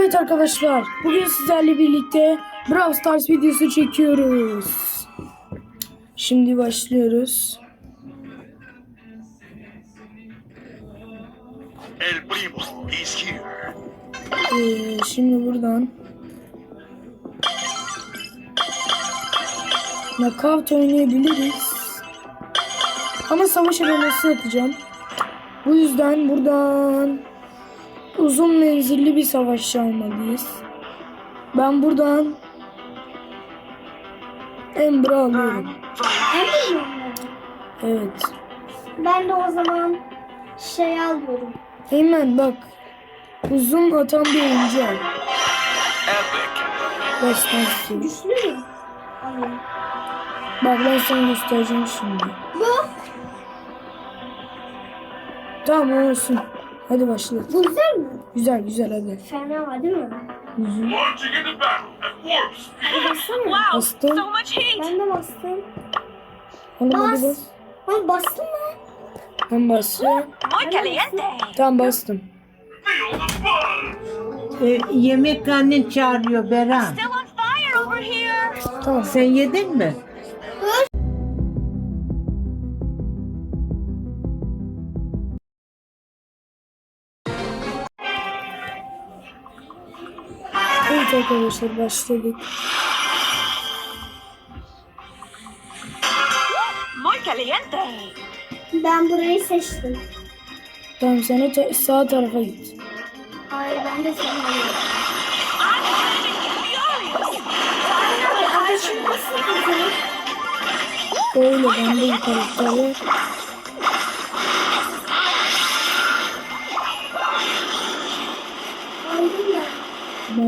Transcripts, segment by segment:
Evet arkadaşlar, bugün sizlerle birlikte Brawl Stars videosu çekiyoruz. Şimdi başlıyoruz. El Primo is here. Ee, şimdi buradan Knockout oynayabiliriz. Ama savaş arenası atacağım. Bu yüzden buradan uzun menzilli bir savaşçı almalıyız. Ben buradan Ember alıyorum. Miyim? Evet. Ben de o zaman şey alıyorum. Hemen bak. Uzun atan bir oyuncu al. Destansı. Güçlü mü? Bak ben sana göstereceğim şimdi. Bu? Tamam olsun. Hadi başla. Bu güzel mi? Güzel güzel hadi. Fena değil mi? Speed. Hadi bassana. Wow, Bastım. so much heat. Ben de bastım. Hadi Bas. bas. Ay bastın mı? Ben bastım. Feel the buzz. E, yemek annen çağırıyor Beran. Sen yedin mi? Evet arkadaşlar başladık. Muy caliente. Ben burayı seçtim. Tamam sen ta- sağ tarafa git. Hayır ben de seni alıyorum. I'm furious. Arkadaşım nasıl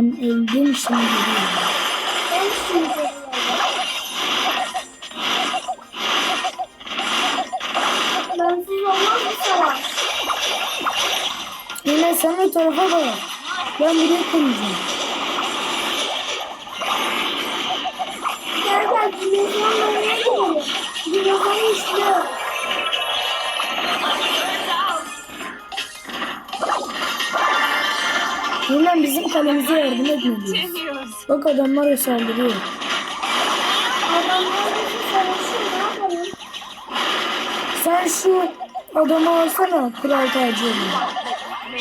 Ben öldüm şimdi. Ben şimdi Bensiz olmaz bu savaş. Yine sen o tarafa bak. Ben buraya koyacağım. Gel gel dinozorlara gidelim. Dinozor işliyor. Hemen bizim kalemize yardım etmeliyiz. Bak adamlar saldırıyor. Adamlar savaşıyor ne yapalım? Sen şu adamı alsana kral tacı alıyor. Me.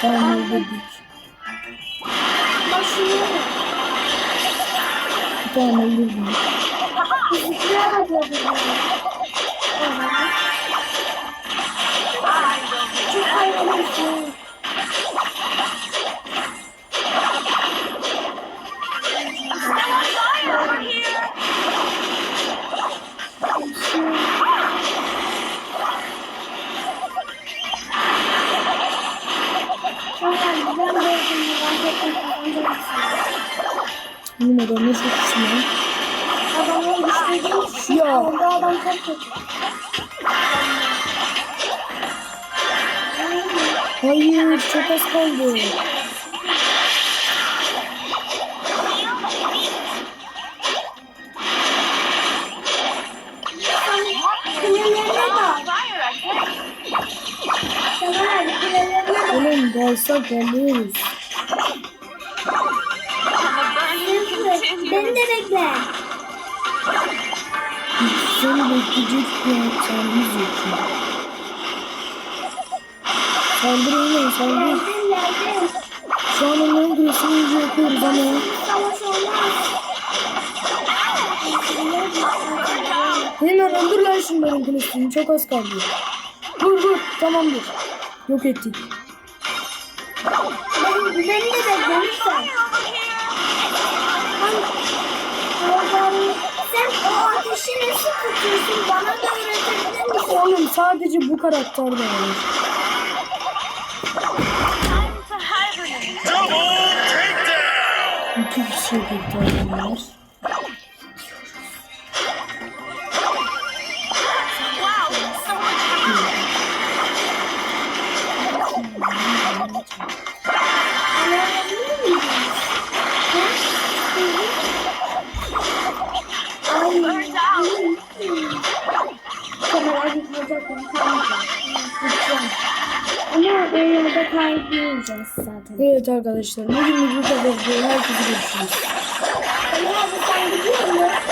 Tamam öldürdük. Şunu Tamam öldürdüm. Bizimkiler de gördüm. Ben de gerçekten kazanacaksın. Benim adamı için Ya. onda adam çok kötü. Hayır çok az kaldı. The burning Beni de bekle. Seni bekleyecek bir saldırı yok. Saldır oğlum saldır. Şu an onların iyice yapıyoruz ama Savaş olmaz. hemen öldür lan şunların kulesini çok az kaldı. Vur vur tamamdır. Yok ettik. Beni, de bekle lütfen. Sen o ateşi nasıl tutuyorsun? Bana da öğretebilir misin? Oğlum sadece bu karakter de var. İki kişi karakter var. Ama dünyada kaybedeceğiz zaten. Evet arkadaşlar. Bugün bu kadar. Herkese görüşürüz. Ben her sen gidiyor musun?